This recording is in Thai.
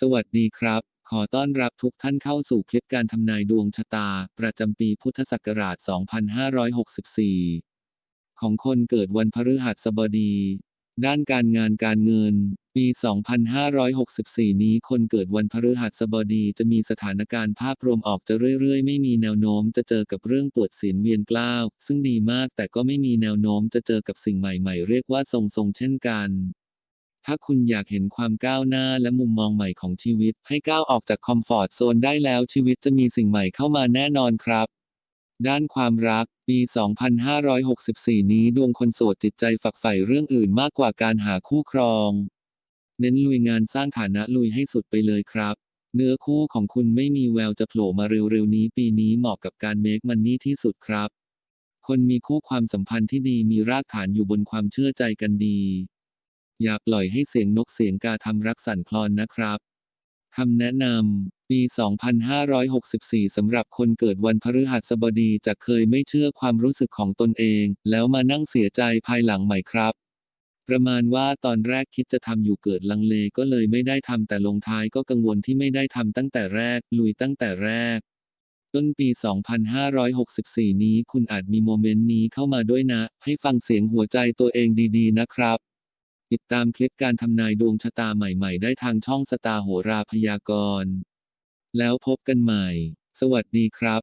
สวัสดีครับ ขอต้อนรับทุกท่านเข้าสู่คลิปการทำนายดวงชะตา ประจำปีพุทธศักราช 2564 ของคนเกิดวันพฤหัสบดี ด้านการงานการเงิน ปี 2564 นี้คนเกิดวันพฤหัสบดีจะมีสถานการณ์ภาพรวมออกจะเรื่อยๆ ไม่มีแนวโน้มจะเจอกับเรื่องปวดศีลเวียนกล้าว ซึ่งดีมากแต่ก็ไม่มีแนวโน้มจะเจอกับสิ่งใหม่ๆ เรียกว่าทรงๆเช่นกัน ถ้าคุณอยากเห็นความก้าวหน้าและมุมมองใหม่ของชีวิต ให้ก้าวออกจากคอมฟอร์ตโซนได้แล้วชีวิตจะมีสิ่งใหม่เข้ามาแน่นอนครับ ด้านความรัก ปี 2564 นี้ดวงคนโสดจิตใจฝักใฝ่เรื่องอื่นมากกว่าการหาคู่ครอง เน้นลุยงานสร้างฐานะลุยให้สุดไปเลยครับ เนื้อคู่ของคุณไม่มีแววจะโผล่มาเร็วๆนี้ ปีนี้เหมาะกับการเมคมันนี่ที่สุดครับ คนมีคู่ความสัมพันธ์ที่ดีมีรากฐานอยู่บนความเชื่อใจกันดี อย่าปล่อยให้เสียงนกเสียงกาทำรักสั่นคลอนนะครับคำแนะนำ ปี 2564 สำหรับคนเกิดวันพฤหัสบดีจะเคยไม่เชื่อความรู้สึกของตนเอง แล้วมานั่งเสียใจภายหลังใหม่ครับ ประมาณว่าตอนแรกคิดจะทำอยู่เกิดลังเลก็เลยไม่ได้ทำแต่ลงท้ายก็กังวลที่ไม่ได้ทำตั้งแต่แรก ลุยตั้งแต่แรก ต้นปี 2564 นี้คุณอาจมีโมเมนต์นี้เข้ามาด้วยนะ ให้ฟังเสียงหัวใจตัวเองดีๆ นะครับ ติดตามคลิปการทำนายดวงชะตาใหม่ๆ ได้ทางช่องสตาร์โหราพยากรณ์ แล้วพบกันใหม่ สวัสดีครับ